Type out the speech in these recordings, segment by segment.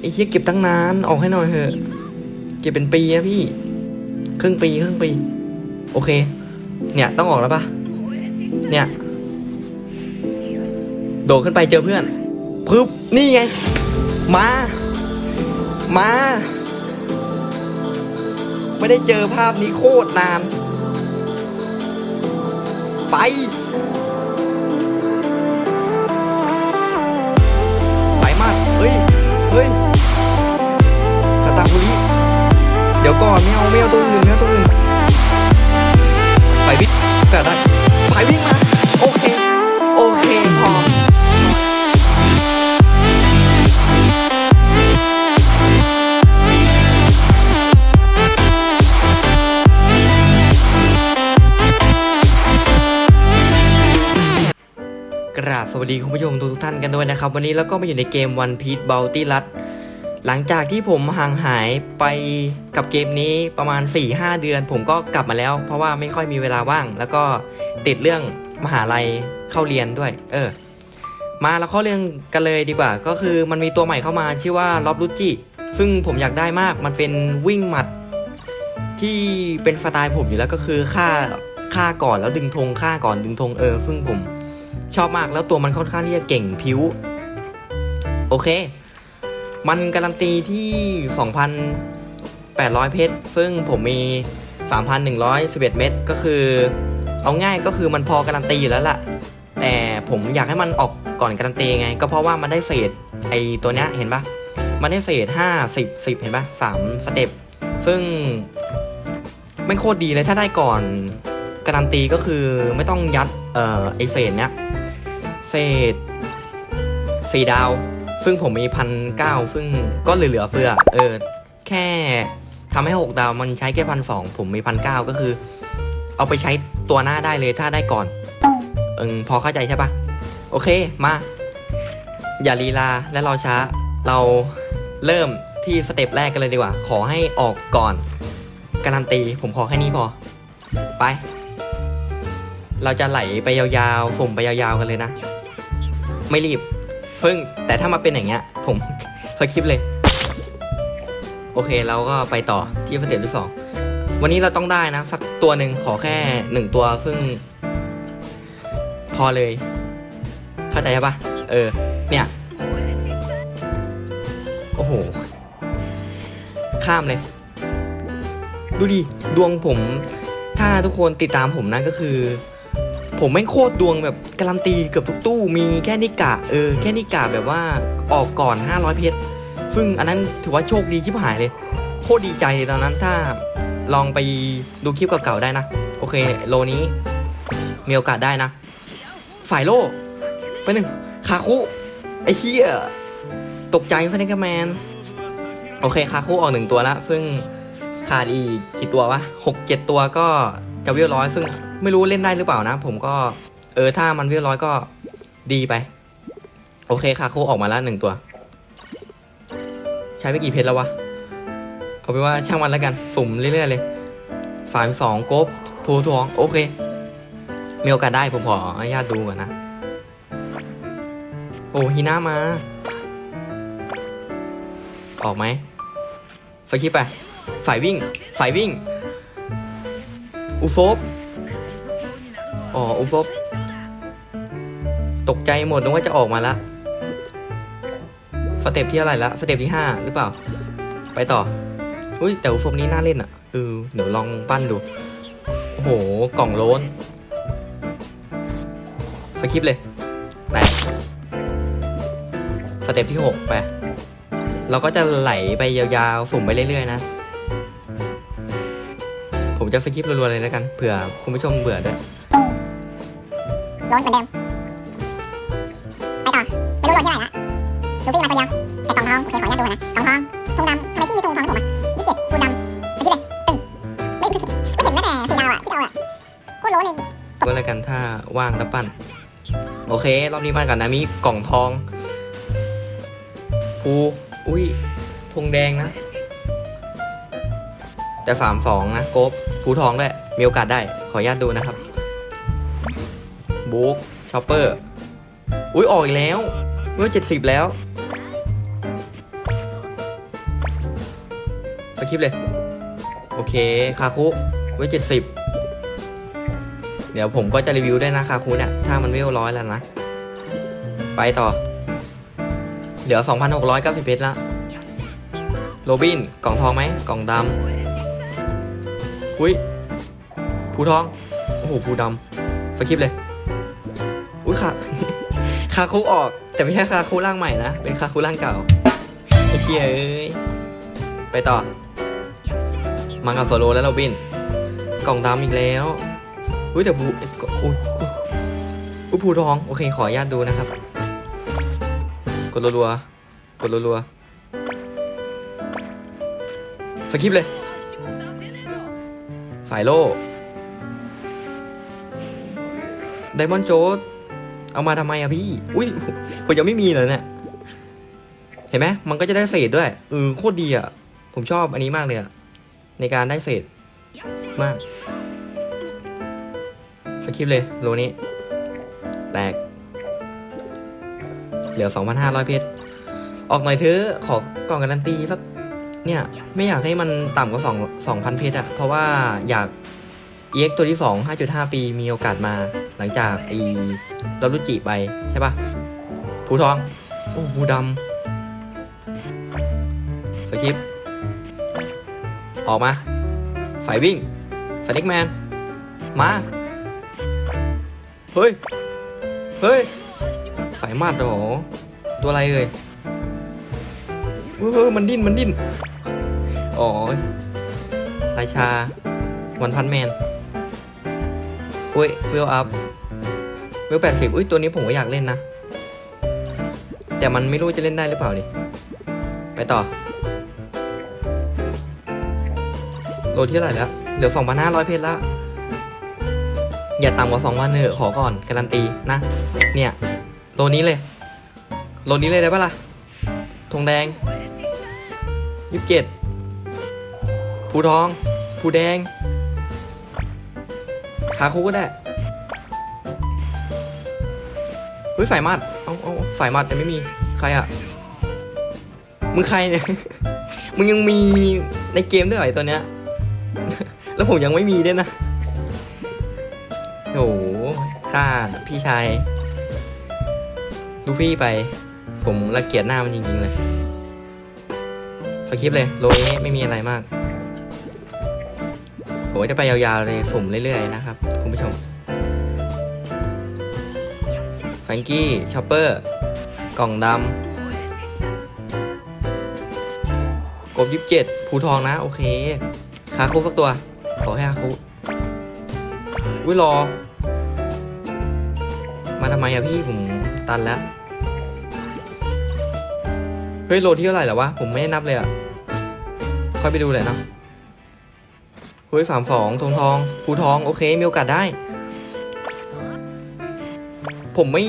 ไอ้เหี้ยเก็บตั้งนานออกให้หน่อยเถอะ เก็บเป็นปีนะพี่ ครึ่งปีครึ่งปี โอเค เนี่ยต้องออกแล้วปะเนี่ย โดดขึ้นไปเจอเพื่อนปึ๊บนี่ไง มา มา ไม่ได้เจอภาพนี้โคตรนาน ไป ก่อนไม่เอาไม่เอาตัวอื่นไม่เอาตัวอื่นสายวิ่งก็ได้สายวิ่งมาโอเค โอเคพอกราบสวัสดีคุณผู้ชมทุกท่านกันด้วยนะครับ วันนี้เราก็มาอยู่ในเกม One Piece Bounty r u s หลังจากที่ผมห่างหายไปกับเกมนี้ประมาณ 4-5 เดือน ผมก็กลับมาแล้ว เพราะว่าไม่ค่อยมีเวลาว่าง แล้วก็ติดเรื่องมหาลัยเข้าเรียนด้วย เออ มาเราเข้าเรื่องกันเลยดีกว่า ก็คือมันมีตัวใหม่เข้ามาชื่อว่าล็อบลูจิซึ่งผมอยากได้มากมันเป็นวิ่งหมัด ที่เป็นสไตล์ผมอยู่แล้วก็คือฆ่าฆ่าก่อนแล้วดึงธงฆ่าก่อนดึงธงเออ ซึ่งผมชอบมากแล้วตัวมันค่อนข้างที่จะเก่งผิว โอเค มันการันตีที่ 2,800 เพชร ซึ่งผมมี 3,111 เม็ดก็คือ เอาง่ายก็คือมันพอการันตีอยู่แล้วล่ะ แต่ผมอยากให้มันออกก่อนการันตีไง ก็เพราะว่ามันได้เฟสไอตัวเนี้ยเห็นปะมันได้เฟส5 10 10 เห็นปะสามสเต็ป ซึ่งไม่โคตรดีเลยถ้าได้ก่อนการันตีก็คือไม่ต้องยัดเอ่อไอเฟสเนี้ยเฟสสี่ดาว ซึ่งผมมีพันเก้าซึ่งก็เหลือเฟือ เออ แค่ทำให้หกดาวมันใช้แค่พันสองผมมีพันเก้าก็คือ เอาไปใช้ตัวหน้าได้เลยถ้าได้ก่อน เออพอเข้าใจใช่ปะโอเคมา อย่าลีลาและรอช้า เราเริ่มที่สเต็ปแรกกันเลยดีกว่า ขอให้ออกก่อน การันตีผมขอแค่นี้พอ ไป เราจะไหลไปยาวๆส่งไปยาวๆกันเลยนะ ไม่รีบ ซึ่งแต่ถ้ามาเป็นอย่างเงี้ย ผมสคริปเลย โอเคเราก็ไปต่อที่สเต็ปที่สองวันนี้เราต้องได้นะ สักตัวหนึ่งขอแค่หนึ่งตัวซึ่ง พอเลย เข้าใจปะเออ เนี่ย โอ้โห ข้ามเลย ดูดิ ดวงผม ถ้าทุกคนติดตามผมนะก็คือ ผมไม่งโคตรดวงแบบการันตีเกือบทุกตู้มีแค่นิกะเออแค่นิกะแบบว่าออกก่อน 500 เพชรซึ่งอันนั้นถือว่าโชคดีชิบหายเลย โคตรดีใจตอนนั้นถ้าลองไปดูคลิปเก่าๆได้นะ โอเคโลนี้มีโอกาสได้นะ ฝ่ายโลไปหนึ่งคาคุไอ้เหี้ยตกใจฟนกแมน โอเคคาคุออกหนึ่งตัวแล้วซึ่งขาดอีกกี่ตัววะหกเจ็ดตัวก็จะเวลร้อยซึ่ง ไม่รู้เล่นได้หรือเปล่านะ ผมก็เออถ้ามันเวลร้อยก็ดีไป โอเคคาคุออกมาแล้วหนึ่งตัว ใช้ไปกี่เพชรแล้ววะ เอาไปว่าช่างมันแล้วกัน สุ่มเรื่อยๆเลยสามสองโกบทูทวงโอเค มีโอกาสได้ผมขออนุญาตดูก่อนนะ โอ้ฮีน่ามา ออกไหมสกิปไป ฝ่ายวิ่ง ฝ่ายวิ่ง อุโฟบ อ๋ออุฟบตกใจหมดนึกว่าจะออกมาละสเต็ปที่อะไรละสเต็ปที่ห้าหรือเปล่า ไปต่ออุ้ยแต่อุฟบนี้น่าเล่นอะเออเดี๋ยวลองปั้นดู โอ้โห กล่องโล้นสกิปเลยแตกสเต็ปที่หกไป เราก็จะไหลไปยาวๆ สุ่มไปเรื่อยๆนะ ผมจะสกิปรัวๆเลยแล้วกันเผื่อคุณผู้ชมเบื่อด้วย ร้อนเหมือนเดิม ไปต่อ ไม่รู้โหลดที่ไหนละลูฟี่มาตัวเดียวแต่กล่องทองโอเคขออนุญาตดูก่อนนะกล่องทองธงดำทำไมที่มีธงทองให้ผมอะยี่สิบเจ็ดธงดำไปที่เลยตึงไม่ไม่ไม่เห็นแม้แต่สีดาวอะที่เราอะโคตรโหลเลยก็แล้วกันถ้าว่างแล้วปั้น โอเค รอบนี้มากันนะมีกล่องทองภูอุ้ยธงแดงนะแต่สามสองนะโกบภูทองด้วยมีโอกาสได้ขออนุญาตดูนะครับ บุ๊กชอปเปอร์ อุ้ยออกอีกแล้วเมื่อเจ็ดสิบแล้วสกิปเลย โอเค คาคุไว้เจ็ดสิบเดี๋ยวผมก็จะรีวิวได้นะคาคุเนี่ยถ้ามันเวลร้อยแล้วนะ ไปต่อ เหลือ 2,690เพชรละโรบิน กล่องทองไหม กล่องดำอุ้ยภูทอง โอ้โหภูดำสกิปเลย ค่ะคาคุออกแต่ไม่ใช่คาคุร่างใหม่นะ เป็นคาคุร่างเก่าไอ้เชี่ยเอ้ยไปต่อ มากับโซโลและโราบิน กล่องดำอีกแล้วอุ้ยแต่ภูอุ้ยอุ้ยอุ้ยภูทอง โอเค ขออนุญาตดูนะครับ กดรัวๆกดรัวๆสกิปเลย สายโล่ไดมอนโจด เอามาทำไมอะพี่ อุ้ยผมยังไม่มีเลยเนี่ยเห็นไหมมันก็จะได้เศษด้วยเออโคตรดีอะผมชอบอันนี้มากเลยอะในการได้เศษมากสคริปต์เลยโลนี้ แตก เหลือ 2,500 เพชร ออกหน่อยเถอะขอกล่องการันตีสักเนี่ย ไม่อยากให้มันต่ำกว่า2 2,000 เพชรอะเพราะว่าอยาก EX ตัวที่ 2 5.5 ปีมีโอกาสมา หลังจากไอ้รอรุจิไปใช่ปะภูทอง โอ้ภูดำสกิป ออกมาสายวิ่งสน็กแมน มา เฮ้ย เฮ้ยสายมาดหรอ ตัวอะไรเอ่ยเฮ้ยมันดิ้น มันดิ้น อ๋อราชา วันพันแมน อุ้ยเวลอัพเวลแปดสิบอุ้ยตัวนี้ผมก็อยากเล่นนะ แต่มันไม่รู้จะเล่นได้หรือเปล่าดิไปต่อโลที่เท่าไหร่แล้ว เหลือ2,500เพชรแล้วอย่าต่ำกว่า2วันเถอะขอก่อน การันตีนะ เนี่ย โลนี้เลย โลนี้เลยได้ปะล่ะธงแดงยี่สิบเจ็ดภูทองภูแดง ขาคุก็ได้เฮ้ยสายมัดเอาเอาสายมัดแต่ไม่มีใครอะมึงใครเนี่ยมึงยังมีในเกมด้วยเหรอไอตัวเนี้ยแล้วผมยังไม่มีด้วยนะโอ้โหฆ่าพี่ชายลูฟี่ไป ผมละเกียดหน้ามันจริงๆเลยสคริปเลยโลนี้ไม่มีอะไรมาก ผมจะไปยาวๆเลยสุ่มเรื่อยๆนะครับ คุณผู้ชมแฟงกี้ชอปเปอร์ กล่องดำกบยิบเจ็ดภูทองนะ โอเค คาคุสักตัว ขอให้คาคุอุ้ยรอ มาทำไมอะพี่ผมตันแล้ว เฮ้ย โลที่เท่าไหร่แล้ววะ ผมไม่ได้นับเลยอะค่อยไปดูเลยเนาะ เฮ้ยสามสองทองทองภูทองโอเคมีโอกาสได้ ผมไม่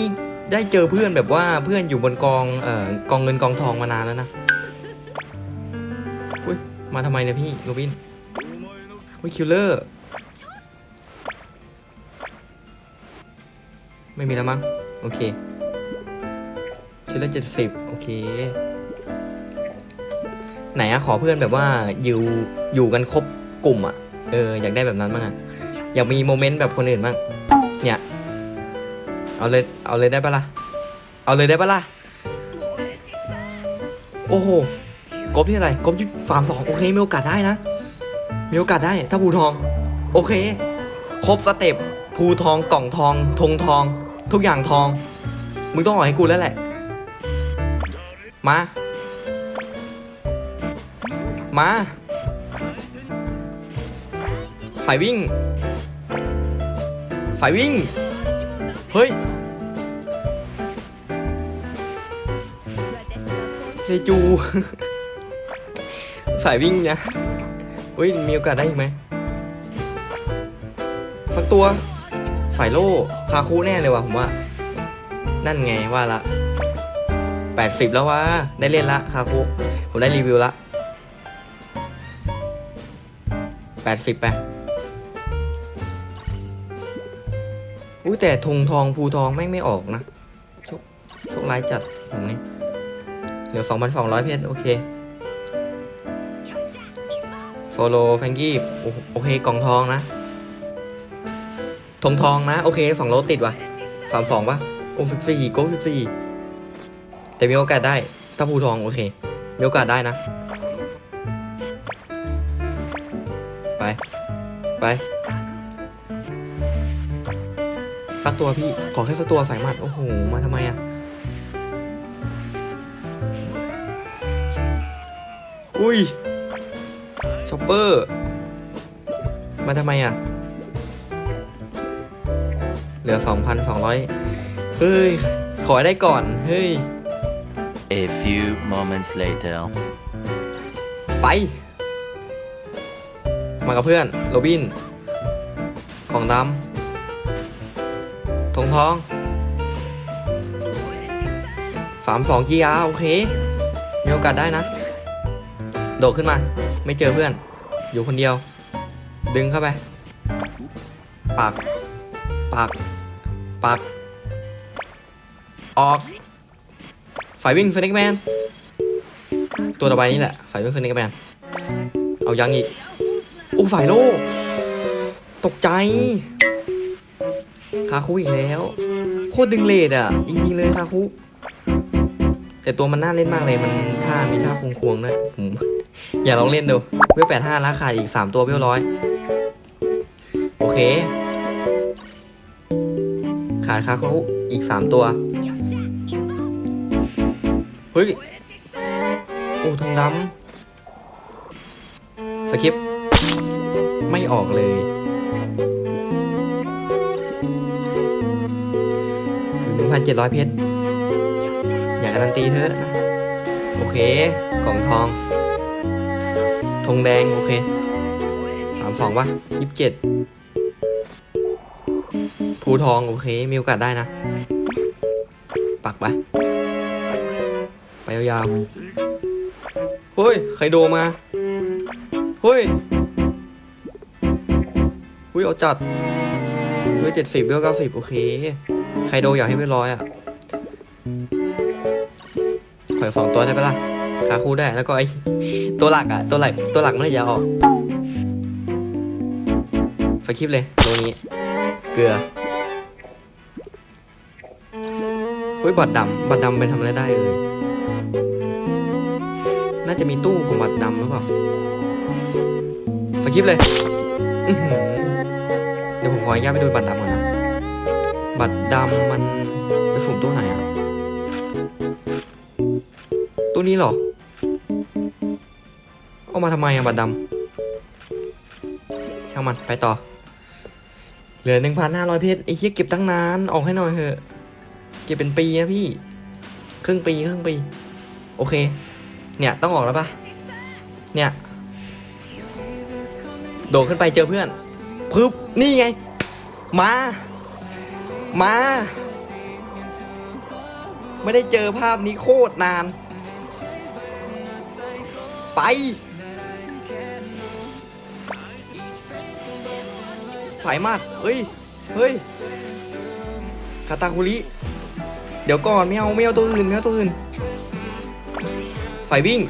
ได้เจอเพื่อนแบบว่าเพื่อนอยู่บนกองเอ่อกองเงินกองทองมานานแล้วนะอุ้ยมาทำไมเนี่ยพี่โรบินอุ้ยคิลเลอร์ไม่มีแล้วมั้งโอเคคิลเลอร์เจ็ดสิบโอเคไหนอะขอเพื่อนแบบว่าอยู่อยู่กันครบกลุ่มอะ เอออยากได้แบบนั้นบ้างอะอยากมีโมเมนต์แบบคนอื่นบ้างเนี่ย เอาเลยเอาเลยได้ปะล่ะเอาเลยได้ปะล่ะโอ้โหกบที่อะไรกบที่ฟาร์มสองโอเคมีโอกาสได้นะ มีโอกาสได้ ถ้าภูทอง โอเค ครบสเต็ปภูทองกล่องทองธงทอง ทุกอย่างทอง มึงต้องออกให้กูแล้วแหละ มา มา ฝ่ายวิ่ง ฝ่ายวิ่ง เฮ้ยเรจูสายวิ่งนะเฮ้ย มีโอกาสได้อีกไหมสักตัวสายโล่คาคูแน่เลยว่ะผมว่า นั่นไงว่าละ80แล้ววะ ได้เล่นละคาคูผมได้รีวิวละ80ไป ยแต่ธงทองภูทองแม่งไม่ออกนะโชคโชคร้ายจัดผมนี่เหลือ 2,200 เพชรโอเคโลแฟงกี้โอเคกล่องทองนะทงทองนะ โอเคสองโลติดว่ะสามสองป่ะโอ้สิบสี่โก้สิบสี่แต่มีโอกาสได้ ถ้าภูทองโอเค มีโอกาสได้นะ ไป ไป สักตัวพี่ ขอแค่สักตัวสายหมัด โอ้โห มาทำไมอะอุ้ยชอปเปอร์ มาทำไมอะเหลือ 2,200 เฮ้ย ขอให้ได้ก่อน เฮ้ย A few moments later. ไป มากับเพื่อน โรบิน ของดำ ทงทองสามสองกีอาโอเค มีโอกาสได้นะ โดดขึ้นมา ไม่เจอเพื่อน อยู่คนเดียว ดึงเข้าไปปักปักปักออก ฝ่ายวิ่งเฟนิกแมน ตัวต่อไปนี่แหละ ฝ่ายวิ่งเฟนิกแมน เอายังอีกอู้ฝ่ายโลกตกใจ คาคุอีกแล้ว โคตรดึงเลดอะ จริงๆเลยคาคุ แต่ตัวมันน่าเล่นมากเลยมันท่ามีท่าควงควงๆด้วยผมอย่าลองเล่นดูเวลแปดห้าแล้วขาดอีกสามตัวเวลร้อยโอเค ขาดคาคุอีกสามตัวเฮ้ยโอ้ทองดำสคริปไม่ออกเลย หนึ่งพันเจ็ดร้อยเพชร อยากการันตีเถอะ โอเค กล่องทอง ธงแดง โอเคสามสองป่ะยี่สิบเจ็ดภูทอง โอเค มีโอกาสได้นะ ปักไป ไปยาวๆเฮ้ย ใครโดมา เฮ้ยอุ้ยเอาจัดเว้ยเจ็ดสิบเวลเก้าสิบโอเค ใครโดอยากให้เวลร้อยอะขอสองตัวได้ปะล่ะคาคูได้แล้วก็ไอตัวหลักอะ ตัวหลักตัวหลักไม่ได้อยากออกสคริปเลยตัวนี้ เกลือเฮ้ยบัตรดำบัตรดำเป็นทำอะไรได้เอ่ยน่าจะมีตู้ของบัตรดำหรือเปล่าสคริปเลย เดี๋ยวผมขออนุญาตไปดูบัตรดำก่อนนะ บัตรดำมันไปสุ่มตู้ไหนอะตู้นี้เหรอ เอามาทำไมอะบัตรดำช่างมันไปต่อ เหลือหนึ่งพันห้าร้อยเพชรไอ้เหี้ยเก็บตั้งนาน ออกให้หน่อยเถอะ เก็บเป็นปีนะพี่ ครึ่งปีครึ่งปี โอเค เนี่ยต้องออกแล้วปะเนี่ย โดดขึ้นไปเจอเพื่อนปึ๊บนี่ไง มา มา ไม่ได้เจอภาพนี้โคตรนาน ไป สายมัดเฮ้ย เฮ้ย คาตาคุริ เดี๋ยวก่อน ไม่เอา ไม่เอาตัวอื่น ไม่เอาตัวอื่นฝ่ายวิ่ง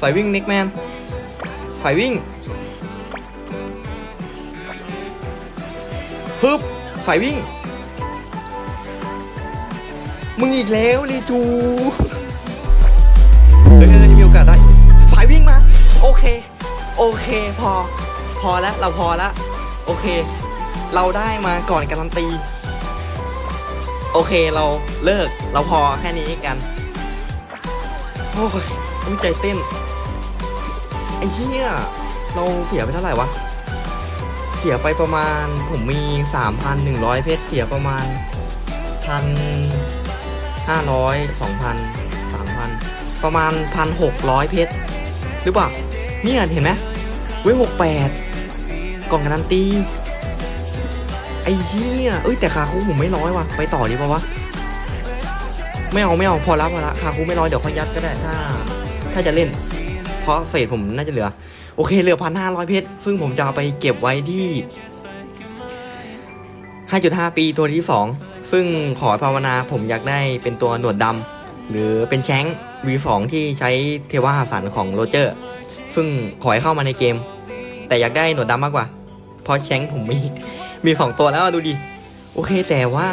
ฝ่ายวิ่ง เน็กแมนฝ่ายวิ่งฮึบฝ่ายวิ่ง มึงอีกแล้วลีจูเฮ้ยเฮ้ยมีโอกาสได้ฝ่ายวิ่งมา โอเค โอเคพอ พอแล้วเราพอแล้วโอเค เราได้มาก่อนการันตี โอเคเราเลิกเราพอแค่นี้กัน โอ้ยต้องใจเต้น ไอ้เหี้ย เราเสียไปเท่าไหร่วะ เสียไปประมาณผมมี 3,100 เพชรเสียประมาณพัน ห้าร้อยสองพันสามพันประมาณพันหกร้อยเพชรหรือเปล่าเนี่ยเห็นไหมเว้ยหกแปดกล่องการันตี ไอ้เหี้ยเอ้ย แต่คาคุผมไม่ร้อยว่ะ ไปต่อดีป่าวะ ไม่เอา ไม่เอา พอแล้วพอละคาคุไม่ร้อย เดี๋ยวค่อยยัดก็ได้ ถ้า ถ้าจะเล่น เพราะเศษผมน่าจะเหลือ โอเค เหลือพันห้าร้อยเพชร ซึ่งผมจะเอาไปเก็บไว้ที่ห้าจุดห้าปีตัวที่สอง ซึ่งขอภาวนาผมอยากได้เป็นตัวหนวดดำหรือเป็นแชง V2 ที่ใช้เทวาหาสันของโรเจอร์ ซึ่งขอให้เข้ามาในเกม แต่อยากได้หนวดดำมากกว่า เพราะแชงผมมีมีสองตัวแล้วดูดิ โอเคแต่ว่า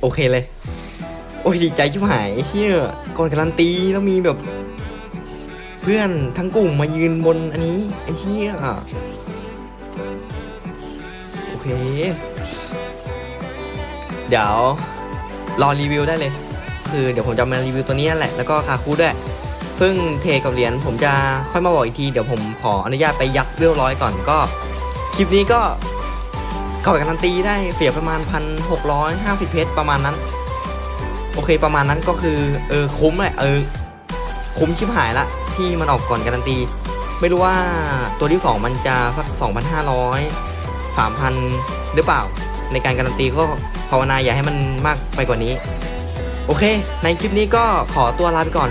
โอเคเลย โอ้ยดีใจชิบหายเชี่ยก่อนการันตีแล้วมีแบบ เพื่อนทั้งกลุ่มมายืนบนอันนี้ไอ้เชี่ยโอเค เดี๋ยวรอรีวิวได้เลย คือเดี๋ยวผมจะมารีวิวตัวนี้แหละ แล้วก็คาคูด้วย ซึ่งเทกับเหรียญผมจะค่อยมาบอกอีกที เดี๋ยวผมขออนุญาตไปยัดเรียบร้อยก่อนก็ คลิปนี้ก็เข้าไปการันตีได้เสียประมาณพันหกร้อยห้าสิบเพชรประมาณนั้น โอเคประมาณนั้นก็คือเออคุ้มแหละเออคุ้มชิบหายละที่มันออกก่อนการันตี ไม่รู้ว่าตัวที่ 2 มันจะสัก 2,500 3,000 หรือเปล่า ในการการันตีก็ ภาวนาอย่าให้มันมากไปกว่านี้ โอเค ในคลิปนี้ก็ขอตัวลาไปก่อน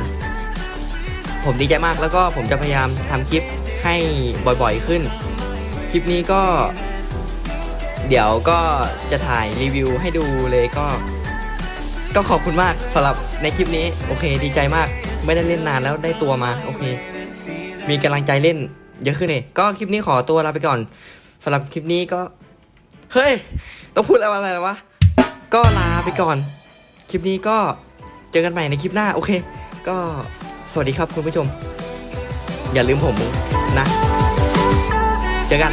ผมดีใจมากแล้วก็ผมจะพยายามทำคลิปให้บ่อยๆขึ้น คลิปนี้ก็ เดี๋ยวก็จะถ่ายรีวิวให้ดูเลยก็ ก็ขอบคุณมากสำหรับในคลิปนี้ โอเค ดีใจมากไม่ได้เล่นนานแล้วได้ตัวมา โอเค มีกำลังใจเล่นเยอะขึ้นเลยก็คลิปนี้ขอตัวลาไปก่อนสำหรับคลิปนี้ก็ เฮ้ย ต้องพูดอะไรอะไรวะ ก็ลาไปก่อน คลิปนี้ก็เจอกันใหม่ในคลิปหน้า โอเค ก็สวัสดีครับคุณผู้ชม อย่าลืมผมนะ เจอกัน